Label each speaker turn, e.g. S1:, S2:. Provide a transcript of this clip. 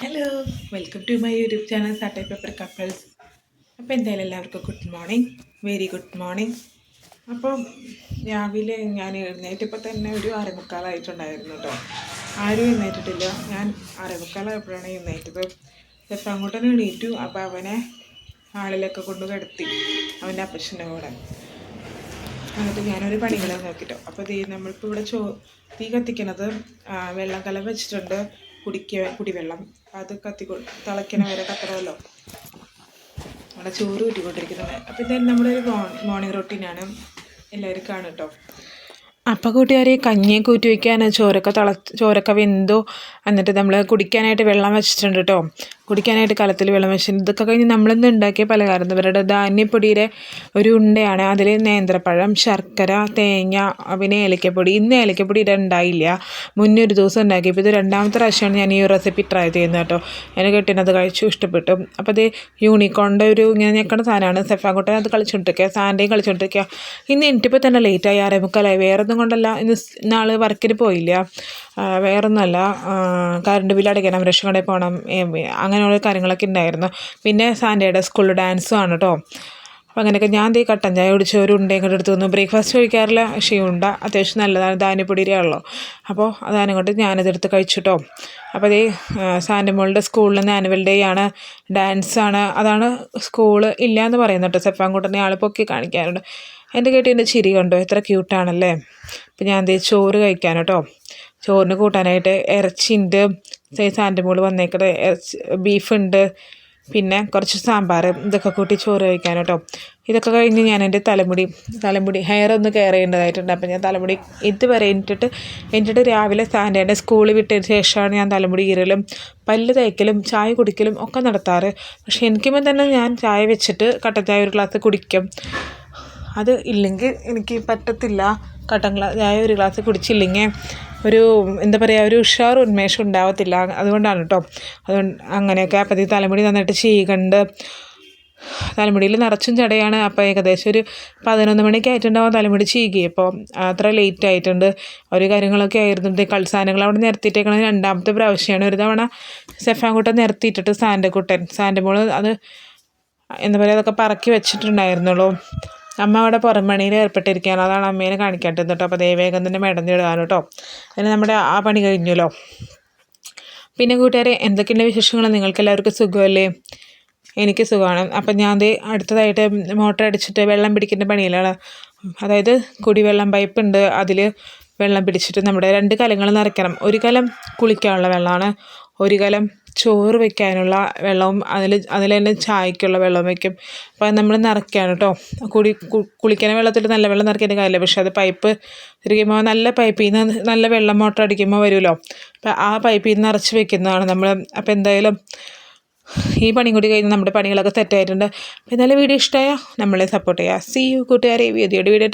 S1: Hello welcome to my YouTube channel സാറ്റൈ paper couples അപ്പോൾ എന്തായാലും എല്ലാവർക്കും good morning very good morning അപ്പോൾ രാവിലെ ഞാൻ എഴുന്നേറ്റപ്പോൾ തന്നെ ഒരു അരമുക്കാലായിട്ടുണ്ടായിരുന്നു കേട്ടോ ആരും എഴുന്നേറ്റിട്ടില്ല. ഞാൻ അരമുക്കാലായപ്പോഴാണ് എഴുന്നേറ്റത്. ചിലപ്പോൾ അങ്ങോട്ട് തന്നെ എണീറ്റു. അപ്പോൾ അവനെ ആളിലൊക്കെ കൊണ്ട് കിടത്തി അവന്റെ അപ്പച്ചന്റെ കൂടെ. എന്നിട്ട് ഞാനൊരു പണികളെ നോക്കിട്ടോ. അപ്പോൾ തീ നമ്മളിപ്പോൾ ഇവിടെ ചോ തീ കത്തിക്കണത് വെള്ളം കലം വെച്ചിട്ടുണ്ട്. കുടിക്ക കുടിവെള്ളം. അത് കത്തി തിളയ്ക്കണ വരെ കത്തണമല്ലോ. നമ്മുടെ ചോറ് കൂട്ടിക്കൊണ്ടിരിക്കുന്നത് അപ്പോൾ ഇതായാലും നമ്മുടെ ഒരു മോർണിംഗ് റൊട്ടീനാണ് എല്ലാവരും കാണും കേട്ടോ അപ്പോൾ കൂട്ടുകാരെ കഞ്ഞിയൊക്കെ ഊറ്റി വയ്ക്കാൻ ചോരൊക്കെ തിള ചോരൊക്കെ വെന്തോ എന്നിട്ട് നമ്മൾ കുടിക്കാനായിട്ട് വെള്ളം വെച്ചിട്ടുണ്ട് കേട്ടോ കുടിക്കാനായിട്ട് കലത്തിൽ വെള്ളം വെച്ചിട്ടുണ്ട്. ഇതൊക്കെ കഴിഞ്ഞ് നമ്മളിന്ന് ഉണ്ടാക്കിയ പലഹാരം ഇവരുടെ ധാന്യപ്പൊടിയുടെ ഒരു ഉണ്ടയാണ്. അതിൽ നേന്ത്രപ്പഴം ശർക്കര തേങ്ങ പിന്നെ ഏലക്കപ്പൊടി. ഇന്ന് ഏലക്കപ്പൊടി ഇവിടെ ഉണ്ടായില്ല. മുന്നേ ഒരു ദിവസം ഉണ്ടാക്കിയപ്പോൾ ഇത് രണ്ടാമത്തെ പ്രാവശ്യമാണ് ഞാൻ ഈ റെസിപ്പി ട്രൈ ചെയ്യുന്നത് കേട്ടോ. എന്റെ കെട്ടിനത് കഴിച്ചു ഇഷ്ടപ്പെട്ടു. അപ്പോൾ അത് യൂണിക്കോണിന്റെ ഒരു ഇങ്ങനെ ഞെക്കണ സാധനമാണ്. സെഫാങ്കോട്ടൻ അത് കളിച്ചുകൊണ്ടിരിക്കുക സാൻഡേയും കളിച്ചുകൊണ്ടിരിക്കുക ഇന്ന് എനിക്കിപ്പോൾ തന്നെ ലേറ്റായി ആറേ മുക്കാലായി. വേറെ ഒന്നും കൊണ്ടല്ല. ഇന്ന് നാൾ വർക്കിന് പോയില്ല. വേറൊന്നുമല്ല. കറണ്ട് ബില്ല് അടയ്ക്കണം റേഷൻ കടയിൽ പോകണം അങ്ങനെയുള്ള കാര്യങ്ങളൊക്കെ ഉണ്ടായിരുന്നു. പിന്നെ സാൻഡേയുടെ സ്കൂളിൽ ഡാൻസും ആണ് കേട്ടോ അപ്പോൾ അങ്ങനെയൊക്കെ ഞാൻ തീ കട്ടൻ ചായ കുടിച്ച് ഒരു ഉണ്ടയും കൂടെ എടുത്ത് തന്നു ബ്രേക്ക്ഫാസ്റ്റ് കഴിക്കാറില്ല പക്ഷേ ഉണ്ട അത്യാവശ്യം നല്ലതാണ് ധാന്യപ്പൊടിയാണല്ലോ അപ്പോൾ അതാണ് കൊണ്ട് ഞാനതെടുത്ത് കഴിച്ചിട്ടോ അപ്പോൾ അതേ സാൻഡമോളുടെ സ്കൂളിൽ നിന്ന് ആനുവൽ ഡേ ആണ്. ഡാൻസാണ് അതാണ് സ്കൂൾ ഇല്ല എന്ന് പറയുന്നത് കേട്ടോ സെഫാൻകുട്ടനെ ആൾ പൊക്കി കാണിക്കാറുണ്ട്. എന്റെ കേട്ടി എന്റെ ചിരി കണ്ടോ? എത്ര ക്യൂട്ടാണല്ലേ അപ്പോൾ ഞാൻ ദേ ചോറ് കഴിക്കാൻ കേട്ടോ ചോറിന് കൂട്ടാനായിട്ട് ഇറച്ചിയുണ്ട് സാൻഡമോൾ വന്നേക്കടെ ഇറച്ചി ബീഫുണ്ട്. പിന്നെ കുറച്ച് സാമ്പാർ ഇതൊക്കെ കൂട്ടി ചോറ് കഴിക്കാൻ കേട്ടോ ഇതൊക്കെ കഴിഞ്ഞ് ഞാൻ എന്റെ തലമുടി തലമുടി ഹെയർ ഒന്ന് കെയർ ചെയ്യേണ്ടതായിട്ടുണ്ട് അപ്പോൾ ഞാൻ തലമുടി ഇതുവരെ എന്നിട്ട് എന്നിട്ട് രാവിലെ സാൻഡേന്റെ സ്കൂളിൽ വിട്ടതിന് ശേഷമാണ് ഞാൻ തലമുടി ഈരലും പല്ല് തേക്കലും ചായ കുടിക്കലും ഒക്കെ നടത്താറ്. പക്ഷേ എനിക്കുമ്പോൾ തന്നെ ഞാൻ ചായ വെച്ചിട്ട് കട്ടൻ ചായ ഒരു ഗ്ലാസ് കുടിക്കും. അത് ഇല്ലെങ്കിൽ എനിക്ക് പറ്റത്തില്ല. കട്ടൻ ചായ ഒരു ഗ്ലാസ് കുടിച്ചില്ലെങ്കിൽ ഒരു എന്താ പറയുക ഒരു ഉഷാർ ഉന്മേഷം ഉണ്ടാവത്തില്ല. അതുകൊണ്ടാണ് കേട്ടോ അതുകൊണ്ട് അങ്ങനെയൊക്കെ അപ്പം ഈ തലമുടി നന്നായിട്ട് ചീകണ്ട് തലമുടിയിൽ നിറച്ചും ചടയാണ്. അപ്പോൾ ഏകദേശം ഒരു പതിനൊന്ന് മണിക്ക് ആയിട്ടുണ്ടാവും തലമുടി ചീകിയപ്പോൾ അത്ര ലേറ്റ് ആയിട്ടുണ്ട്. ഒരു കാര്യങ്ങളൊക്കെ ആയിരുന്നു. ഇത് കളിസാധനങ്ങൾ അവിടെ നിരത്തിയിട്ടേക്കണത് രണ്ടാമത്തെ പ്രാവശ്യമാണ് ഒരു തവണ സെഫാൻകുട്ടൻ നിരത്തിയിട്ടിട്ട് സാന്റെ സാൻഡമോൾ അത് എന്താ പറയുക അതൊക്കെ പറക്കി വെച്ചിട്ടുണ്ടായിരുന്നുള്ളൂ. അമ്മ അവിടെ പുറംപണിയിൽ ഏർപ്പെട്ടിരിക്കുകയാണ്. അതാണ് അമ്മേനെ കാണിക്കാട്ടത് കേട്ടോ. അപ്പോൾ ദേവേഗം തന്നെ മെടഞ്ഞിടാൻ കേട്ടോ. അതിന് നമ്മുടെ ആ പണി കഴിഞ്ഞല്ലോ. പിന്നെ കൂട്ടുകാരെ എന്തൊക്കെയുണ്ട് വിശേഷങ്ങൾ നിങ്ങൾക്ക് എല്ലാവർക്കും സുഖമല്ലേ? എനിക്ക് സുഖമാണ്. അപ്പം ഞാൻ അടുത്തതായിട്ട് മോട്ടർ അടിച്ചിട്ട് വെള്ളം പിടിക്കുന്ന പണിയിലാണ്. അതായത് കുടിവെള്ളം പൈപ്പ് ഉണ്ട്. അതിൽ വെള്ളം പിടിച്ചിട്ട് നമ്മുടെ രണ്ട് കലങ്ങൾ നിറയ്ക്കണം. ഒരു കലം കുളിക്കാനുള്ള വെള്ളമാണ്. ഒരു കലം ചോറ് വെക്കാനുള്ള വെള്ളവും അതിൽ അതിൽ തന്നെ ചായക്കുള്ള വെള്ളവും വെക്കും. അപ്പോൾ നമ്മൾ നിറയ്ക്കുകയാണ് കേട്ടോ. കുടി കുളിക്കുന്ന വെള്ളത്തിൽ നല്ല വെള്ളം നിറയ്ക്കേണ്ട കാര്യമില്ല. പക്ഷേ അത് പൈപ്പ് തിരിക്കുമ്പോൾ നല്ല പൈപ്പിൽ നിന്ന് നല്ല വെള്ളം മോട്ടർ അടിക്കുമ്പോൾ വരുമല്ലോ. അപ്പോൾ ആ പൈപ്പിൽ നിന്ന് നിറച്ച് വെക്കുന്നതാണ് നമ്മൾ. അപ്പോൾ എന്തായാലും ഈ പണി കൂടി കഴിഞ്ഞ് നമ്മുടെ പണികളൊക്കെ സെറ്റായിട്ടുണ്ട് അപ്പോൾ എന്നാലും വീഡിയോ ഇഷ്ടമായോ നമ്മളെ സപ്പോർട്ട് ചെയ്യുക. സി യു കൂട്ടുകാരെ. വീഡിയോയുടെ വീഡിയോ